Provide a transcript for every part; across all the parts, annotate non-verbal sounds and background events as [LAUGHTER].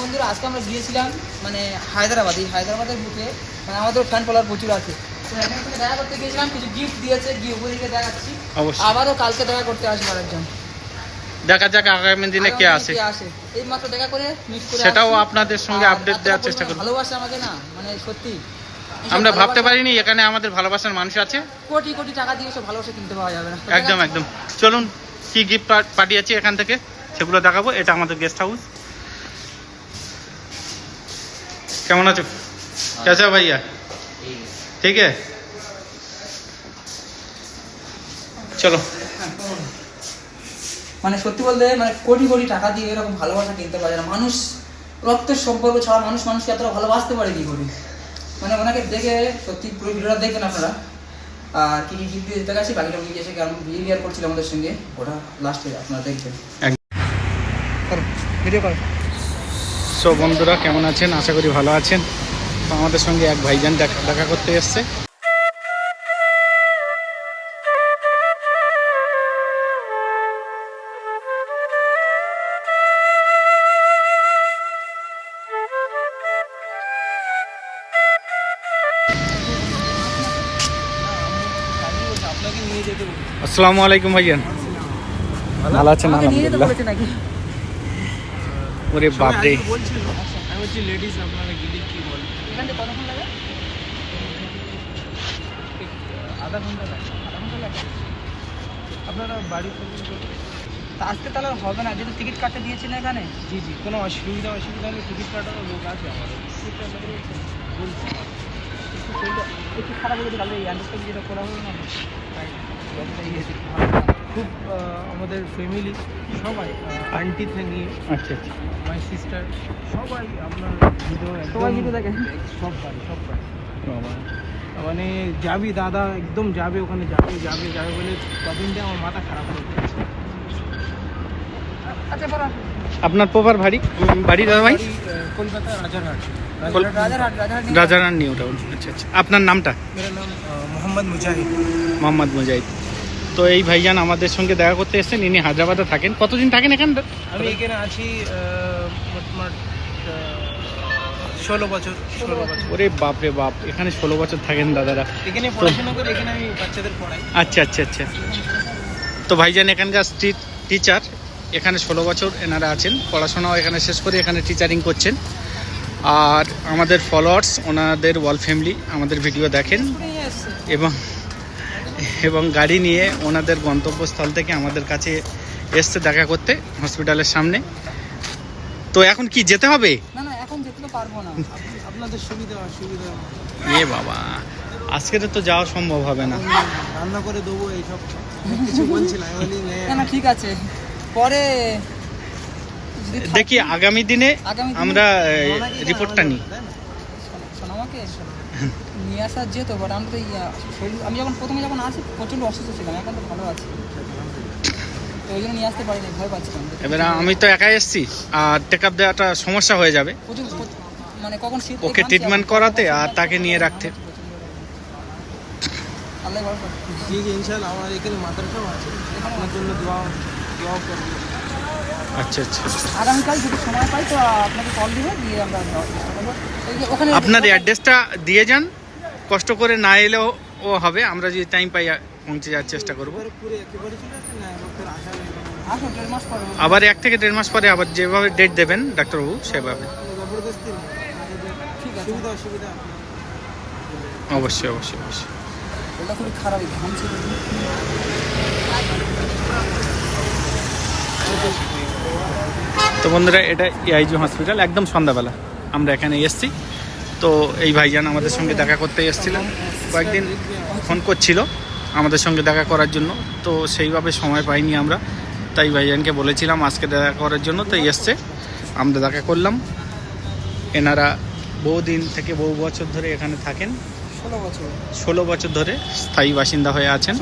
বন্ধুরা আজকে আমরা গিয়েছিলাম মানে হায়দ্রাবাদ এই হায়দ্রাবাদের বুকে মানে আমাদের ফ্যান ফলোয়ার প্রচুর আছে। তো এখান থেকে দেখা করতে গিয়েছিলাম কিছু গিফট দিয়েছে গিয়ে উপরে দেখাচ্ছি। অবশ্যই। আবারও কালকে দেখা করতে আসবে আরেকজন। দেখা যাক আগামী দিনে কে আসে। এই মাত্র দেখা করে সেটাও আপনাদের সঙ্গে আপডেট দেওয়ার চেষ্টা করব। ভালোবাসে আমাকে না মানে সত্যি। আমরা ভাবতে পারিনি এখানে আমাদের ভালোবাসার মানুষ আছে। কোটি কোটি টাকা দিয়ে সব ভালোবাসা কিনতে পাওয়া যাবে না। একদম একদম। চলুন কি গিফট পাঠিয়েছি এখান থেকে সেগুলো দেখাবো। এটা আমাদের গেস্ট হাউস কেমন আছো? কেসা ভাইয়া? ঠিক আছে। চলো। মানে সত্যি বলতে মানে কোটি কোটি টাকা দিয়ে এরকম ভালোবাসা কিনতে পারে না মানুষ রক্তের সম্পর্ক ছাড়া মানুষ মানুষকে এতটা ভালোবাসতে পারে কি করে? মানে ওনাকে দেখে সত্যি পুরো ভিডিওটা দেখবেন আপনারা। আর কি কি গিফট দিতে গেছি বাকিটা উনি এসে কারণ বিহেভিয়ার করছিল আমাদের সঙ্গে ওটা লাস্টে আপনারা দেখবেন। ভিডিও করেন সো বন্ধুরা কেমন আছেন? আশা করি ভালো আছেন। তো আমাদের সঙ্গে এক ভাইজান দেখা দেখা করতে এসছে। আসসালামু আলাইকুম ভাইজান। ভালো আছেন আলহামদুলিল্লাহ। নাকি? ওরে বাপরে। আমি বলছি লেডিস আপনারা গিলে কি বলেন এখান থেকে কতক্ষণ লাগে? আধা ঘণ্টা লাগে আধা ঘণ্টা লাগে। আপনারা বাড়ি পর্যন্ত তা আজকে তাহলে হবে না যেহেতু টিকিট কাটতে দিয়েছি না এখানে। জি জি কোনো অসুবিধা অসুবিধা হলে টিকিট কাটারও লোক আছে আমাদের। বলছি একটু একটু খারাপ হয়ে গেছে কালকে এই আন্ডারস্ট্যান্ডিং যেটা করা হলো না। খুব আমাদের ফ্যামিলি সবাই আন্টি থেকে আচ্ছা আচ্ছা। মাই সিস্টার সবাই আপনার সবাই ভিডিও দেখেন মানে যাবি দাদা একদম যাবে ওখানে যাবে যাবে যাবে বলে কদিন দিয়ে আমার মাথা খারাপ হয়ে গেছে। আচ্ছা, আপনার পোপার বাড়ি? বাড়ি দাদা ভাই? Kolkata Rajarhat. Rajarhat New Town. আচ্ছা আচ্ছা। আপনার নামটা? মোহাম্মদ মুজাহিদ মোহাম্মদ মুজাহিদ তো এই ভাইজান আমাদের সঙ্গে দেখা করতে এসেছেন ইনি হায়দ্রাবাদে থাকেন। কতদিন থাকেন এখানে? আমি এখানে আছি ষোলো বছর ষোলো বছর। ওরে বাপ রে বাপ এখানে ষোলো বছর থাকেন দাদারা। এখানে পড়াশোনা করে এখানে আমি বাচ্চাদের পড়াই। আচ্ছা আচ্ছা আচ্ছা। তো ভাইজান এখানকার স্ট্রিট টিচার এখানে ষোলো বছর এনারা আছেন। পড়াশোনাও এখানে শেষ করে এখানে টিচারিং করছেন। আর আমাদের ফলোয়ার্স ওনাদের ওয়াল ফ্যামিলি আমাদের ভিডিও দেখেন। এবং এবং গাড়ি নিয়ে ওনাদের গন্তব্যস্থল থেকে আমাদের কাছে এসছে দেখা করতে হসপিটালের সামনে। তো এখন কি যেতে হবে? না না এখন যেতে তো পারব না। আপনাদের সুবিধা অসুবিধা এ বাবা আজকে তো যাওয়া সম্ভব হবে না। রান্না করে দেবো এইসব। কিছু বলছিলাম আমি বলি, "নে, না না ঠিক আছে। পরে দেখি আগামী দিনে আমরা রিপোর্টটা নিই। আমাকে নিয়ে আসার যেত বাট আমি তো শরীর আমি যখন প্রথমে যখন আসি প্রচণ্ড অসুস্থ ছিলাম এখন তো ভালো আছি। তো ওই জন্য নিয়ে আসতে পারিনি ভয় পাচ্ছিলাম। এবার আমি তো একাই এসেছি আর টেক আপ দেওয়াটা সমস্যা হয়ে যাবে। প্রচুর মানে কখন শীত ওকে ট্রিটমেন্ট করাতে আর তাকে নিয়ে রাখতে। আল্লাহ ভালো আমার এখানে মাদ্রাসাও আছে। আপনার জন্য দোয়া দোয়া করব। আচ্ছা আচ্ছা। আগামীকাল যদি সময় পাই তো আপনাকে কল দিব দিয়ে আমরা ওখানে আপনার অ্যাড্রেসটা দিয়ে যান। কষ্ট করে না এলেও ও হবে, আমরা যদি টাইম পাই পৌঁছে যাওয়ার চেষ্টা করব। আবার এক থেকে দেড় মাস পরে আবার যেভাবে ডেট দেবেন, ডাক্তারবাবু, সেভাবে। অবশ্যই অবশ্যই অবশ্যই। তো বন্ধুরা, এটা এআইজি হসপিটাল একদম সন্ধ্যাবেলা। আমরা এখানে এসেছি। তো এই ভাইজান আমাদের সঙ্গে দেখা করতে এসেছিলেন। কয়েকদিন ফোন করছিল আমাদের সঙ্গে দেখা করার জন্য। তো সেইভাবে সময় পাইনি আমরা। তাই ভাইজানকে বলেছিলাম আজকে দেখা করার জন্য তো এসছে। আমরা দেখা করলাম। এনারা বহুদিন থেকে বহু বছর ধরে এখানে থাকেন। ষোলো বছর। ষোলো বছর ধরে স্থায়ী বাসিন্দা হয়ে আছেন।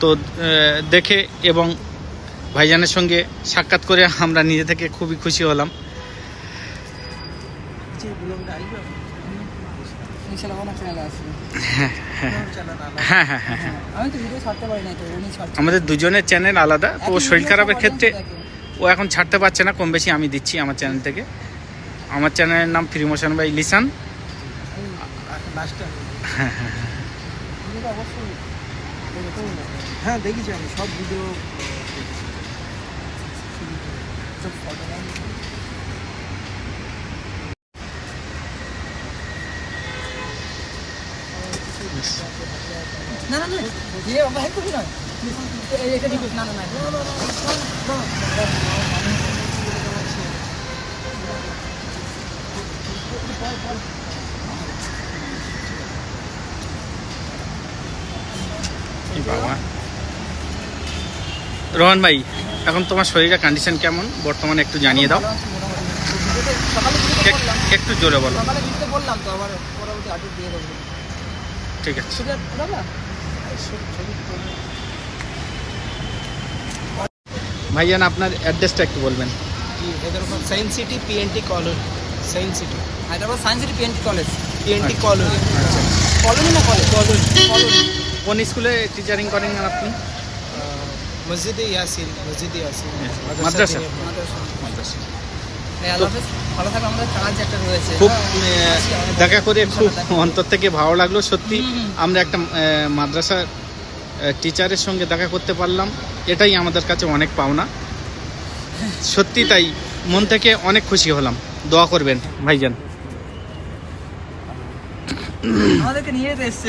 তো দেখে এবং ভাইজানের সঙ্গে সাক্ষাৎ করে আমরা নিজে থেকে খুবই খুশি হলাম। [LAUGHS] আমাদের দুজনের চ্যানেল আলাদা তো শরীর খারাপের ক্ষেত্রে ও এখন ছাড়তে পারছে না কম বেশি আমি দিচ্ছি আমার চ্যানেল থেকে। আমার চ্যানেলের নাম ফ্রি মোশন বাই লিসান। হ্যাঁ দেখেছি আমি সব ভিডিও সব photo আমি- না না না। ইয়ে বাবা হেল্প করবি না? এটা রিকোয়েস্ট না না না। বাবা? রোহন ভাই এখন তোমার শরীরের কন্ডিশন কেমন? বর্তমানে একটু জানিয়ে দাও। একটু জোরে বলো। বললাম তো আবার পরবর্তী আপডেট দিয়ে দেবো। ঠিক আছে। দাদা। ভাইজান আপনার অ্যাড্রেসটা একটু বলবেন। Science city PNT colony science city. Hyderabad science city PNT college. PNT colony. আচ্ছা। কলোনি না কলেজ? কলোনি। কোন স্কুলে টিচারিং করেন আপনি? মসজিদে ইয়াসিন মসজিদে ইয়াসিন। মাদ্রাসা। মাদ্রাসা। ভালো থাকবে আমাদের কাজ একটা রয়েছে। খুব দেখা করে খুব অন্তর থেকে ভালো লাগল সত্যি। আমরা একটা মাদ্রাসা মাদ্রাসার টিচারের সঙ্গে দেখা করতে পারলাম। এটাই আমাদের কাছে অনেক পাওনা। সত্যি তাই মন থেকে অনেক খুশি হলাম। দোয়া করবেন ভাইজান। আমাদেরকে নিয়ে যেতে এসছে।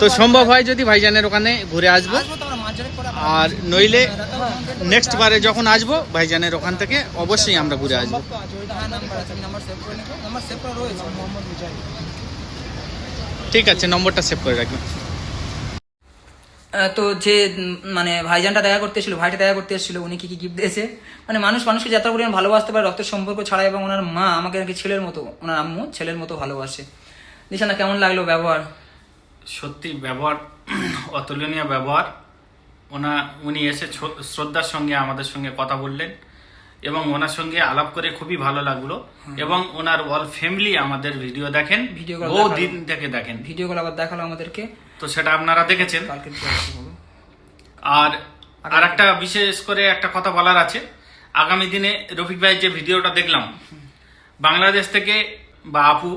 তো সম্ভব হয় যদি ভাইজানের ওখানে ঘুরে আসব। আর নইলে। নেক্সট বারে যখন আসব ভাইজানের ওখান থেকে অবশ্যই আমরা ঘুরে আসব। হ্যাঁ ঠিক আছে নম্বরটা সেভ করে রাখবেন। তো যে মানে ভাইজানটা দেখা করতে এসেছিল ভাইটা দেখা করতে এসেছিল উনি কি কি গিফট দিয়েছে? মানে মানুষ মানুষকে যত পরিমাণ ভালোবাসতে পারে রক্তের সম্পর্ক ছাড়া এবং ওনার মা আমাকে নাকি ছেলের মতো ওনার আম্মু ছেলের মতো ভালোবাসে। দিশানা কেমন লাগল ব্যবহার? সত্যি ব্যবহার অতুলনীয় ব্যবহার। ওনা উনি এসে শ্রদ্ধার সঙ্গে আমাদের সঙ্গে কথা বললেন এবং ওনার সঙ্গে আলাপ করে খুবই ভালো লাগল এবং ওনার অল ফ্যামিলি আমাদের ভিডিও দেখেন বহু দিন থেকে দেখেন। ভিডিওগুলো আবার দেখাল আমাদেরকে। তো সেটা আপনারা দেখেছেন। আর আর একটা বিশেষ করে একটা কথা বলার আছে। আগামী দিনে রফিক ভাই যে ভিডিওটা দেখলাম বাংলাদেশ থেকে বা আপু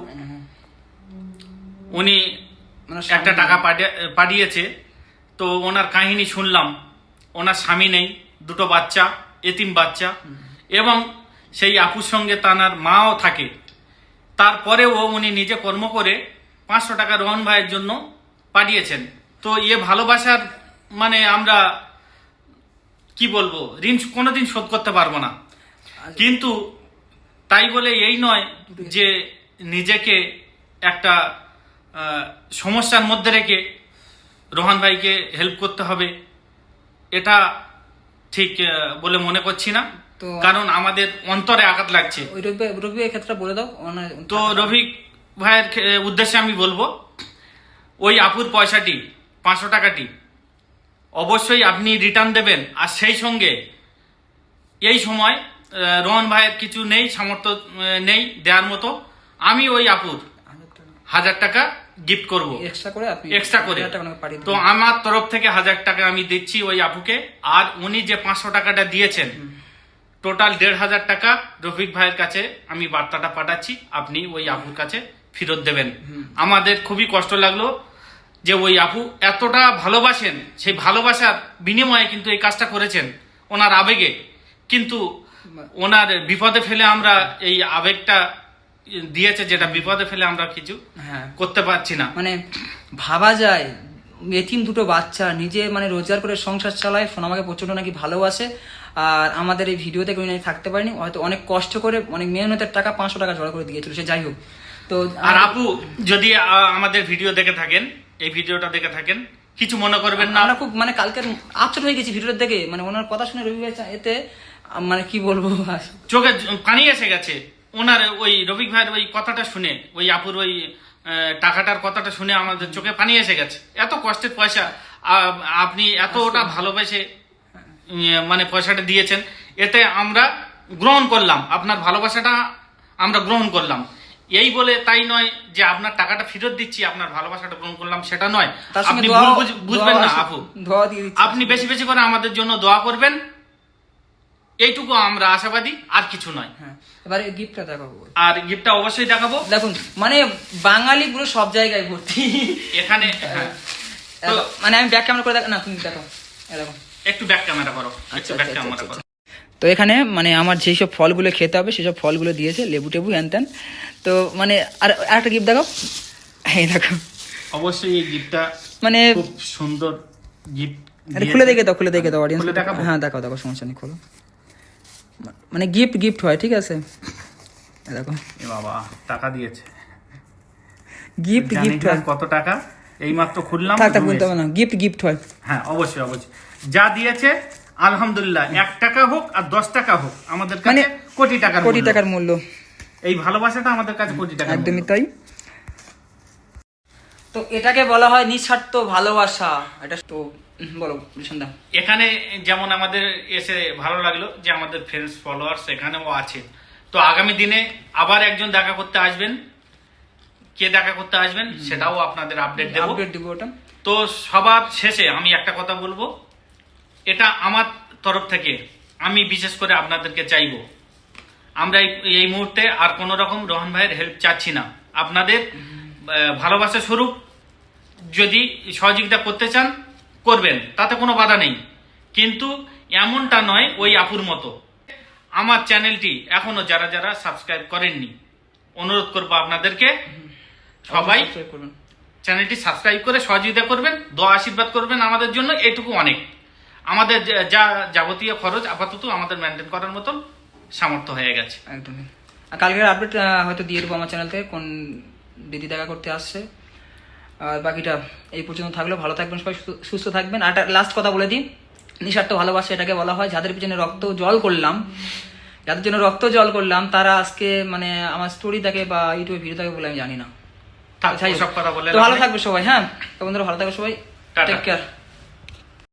উনি একটা টাকা পাঠিয়ে- পাঠিয়েছে। তো ওনার কাহিনী শুনলাম। ওনার স্বামী নেই দুটো বাচ্চা এতিম বাচ্চা। এবং সেই আপুর সঙ্গে তানার মাও থাকে। তারপরেও উনি নিজে কর্ম করে পাঁচশো টাকা রোহন ভাইয়ের জন্য পাঠিয়েছেন। তো ইয়ে ভালোবাসার মানে আমরা কি বলব ঋণ কোনোদিন শোধ করতে পারব না। কিন্তু তাই বলে এই নয় যে নিজেকে একটা সমস্যার মধ্যে রেখে রোহান ভাইকে হেল্প করতে হবে এটা ঠিক বলে মনে করছি না। তো কারণ আমাদের অন্তরে আঘাত লাগছে। রবি রবি ক্ষেত্রে বলে দাও ওনার- তো রফিক ভাইয়ের উদ্দেশ্যে আমি বলব ওই আপুর পয়সাটি পাঁচশো টাকাটি অবশ্যই আপনি রিটার্ন দেবেন। আর সেই সঙ্গে এই সময় রোহন ভাইয়ের কিছু নেই সামর্থ্য নেই দেওয়ার মতো। আমি ওই আপুর হাজার টাকা গিফট করব। এক্সট্রা করে এক্সট্রা করে। তো আমার তরফ থেকে হাজার টাকা আমি দিচ্ছি ওই আপুকে। আর উনি যে পাঁচশো টাকাটা দিয়েছেন টোটাল দেড় হাজার টাকা রফিক ভাইয়ের কাছে আমি বার্তাটা পাঠাচ্ছি আপনি ওই আপুর কাছে ফেরত দেবেন। আমাদের খুবই কষ্ট লাগল যে ওই আপু এতটা ভালোবাসেন সেই ভালোবাসার বিনিময়ে কিন্তু এই কাজটা করেছেন ওনার আবেগে। কিন্তু ওনার বিপদে ফেলে আমরা এই আবেগটা দিয়েছে যেটা বিপদে ফেলে আমরা কিছু হ্যাঁ। করতে পারছি না। মানে ভাবা যায় এতিম দুটো বাচ্চা নিজে মানে রোজগার করে সংসার চালায় সোনামাকে প্রচণ্ড নাকি ভালোবাসে আর আমাদের এই ভিডিওতে কেউ থাকতে পারেনি হয়তো অনেক কষ্ট করে অনেক মেহনতের টাকা পাঁচশো টাকা জড়ো করে দিয়েছিল সে যাই হোক। তো আর আপু যদি আমাদের ভিডিও দেখে থাকেন এই ভিডিওটা দেখে থাকেন কিছু মনে করবেন না? আমরা খুব মানে কালকে আপসেট হয়ে গেছি ভিডিওটা দেখে মানে ওনার কথা শুনে রবি এতে মানে কি বলব চোখে পানি এসে গেছে। ওনার ওই রফিক ভাইয়ের ওই কথাটা শুনে ওই আপুর ওই টাকাটার কথাটা শুনে আমাদের চোখে পানি এসে গেছে। এত কষ্টের পয়সা আপনি এতটা ভালোবেসে মানে পয়সাটা দিয়েছেন এতে আমরা গ্রহণ করলাম। আপনার ভালোবাসাটা আমরা গ্রহণ করলাম। এই বলে তাই নয় যে আপনার টাকাটা ফেরত দিচ্ছি আপনার ভালোবাসাটা গ্রহণ করলাম সেটা নয়। আপনি বুঝবেন না আপু। আপনি বেশি বেশি করে আমাদের জন্য দোয়া করবেন। এইটুকু আমরা আশাবাদী আর কিছু নয়। হ্যাঁ এবারে গিফটটা দেখাবো। আর গিফটটা অবশ্যই দেখাবো। দেখুন মানে বাঙালি পুরো সব জায়গায় ভর্তি। এখানে হ্যাঁ। দেখো, মানে আমি ব্যাক ক্যামেরা করে দেখ না তুমি দেখো। দেখো। একটু ব্যাক ক্যামেরা করো। আচ্ছা, ব্যাক আচ্ছা, ক্যামেরা আচ্ছা, করো। তো এখানে মানে আমার যেই সব ফলগুলো খেতে হবে সেসব ফলগুলো দিয়েছে লেবু টেবু হ্যান ত্যান। তো মানে আর একটা গিফট দেখো এই দেখো। অবশ্যই এই গিফটটা মানে খুব সুন্দর গিফট আরে খুলে দেখে দাও খুলে দেখে দাও অডিয়েন্স হ্যাঁ দেখাও দেখো সমস্যা নেই খোলো। মানে গিফট গিফট হয় ঠিক আছে? দেখো। এ বাবা টাকা দিয়েছে। গিফট গিফট হয়। কত টাকা? এই মাত্র খুললাম রুমে বলতে না। গিফট গিফট হয়। হ্যাঁ অবশ্যই অবশ্যই। যা দিয়েছে আলহামদুলিল্লাহ এক টাকা হোক আর দশ টাকা হোক আমাদের কাছে মানে কোটি টাকার কোটি টাকার মূল্য। এই ভালোবাসাটা আমাদের কাছে কোটি টাকা একদমই তাই। তো এটাকে বলা হয় নিঃস্বার্থ ভালোবাসা। এটা তো বলো সন্ধ্যা এখানে যেমন আমাদের এসে ভালো লাগল যে আমাদের ফ্রেন্ডস ফলোয়ার্স এখানেও আছে তো আগামী দিনে আবার একজন দেখা করতে আসবেন। কে দেখা করতে আসবেন সেটাও আপনাদের আপডেট দেবো। আপডেট দিব ওটা। তো সবার শেষে আমি একটা কথা বলব। এটা আমার তরফ থেকে আমি বিশেষ করে আপনাদেরকে চাইব। আমরা এই- এই মুহূর্তে আর কোনো রকম রোহন ভাইয়ের হেল্প চাচ্ছি না। আপনাদের ভালোবাসা স্বরূপ যদি সহযোগিতা করতে চান করবেন তাতে কোনো বাধা নেই। কিন্তু এমনটা নয় ওই আপুর মতো। আমার চ্যানেলটি এখনও যারা যারা সাবস্ক্রাইব করেননি অনুরোধ করব আপনাদেরকে সবাই চ্যানেলটি সাবস্ক্রাইব করে সহযোগিতা করবেন দোয়া আশীর্বাদ করবেন আমাদের জন্য এটুকু অনেক। আমাদের যা- যাবতীয় খরচ আপাতত আমাদের মেনটেন করার মতন সামর্থ্য হয়ে গেছে। একদমই। কালকের আপডেট হয়তো দিয়ে দেবো আমার চ্যানেল থেকে কোন দিদি দেখা করতে আসছে। আর বাকিটা এই পর্যন্ত থাকল। ভালো থাকবেন সবাই সুস্থ- থাকবেন। আর লাস্ট কথা বলে দিই। নিঃস্বার্থ ভালোবাসা এটাকে বলা হয়। যাদের পিছনে রক্ত জল করলাম যাদের জন্য রক্ত জল করলাম তারা আজকে মানে আমার স্টোরি থাকে বা ইউটিউবে ভিডিও থাকে বলে আমি জানি না। ভালো থাকবে সবাই হ্যাঁ? বন্ধুরা ভালো থাকবে সবাই। Take care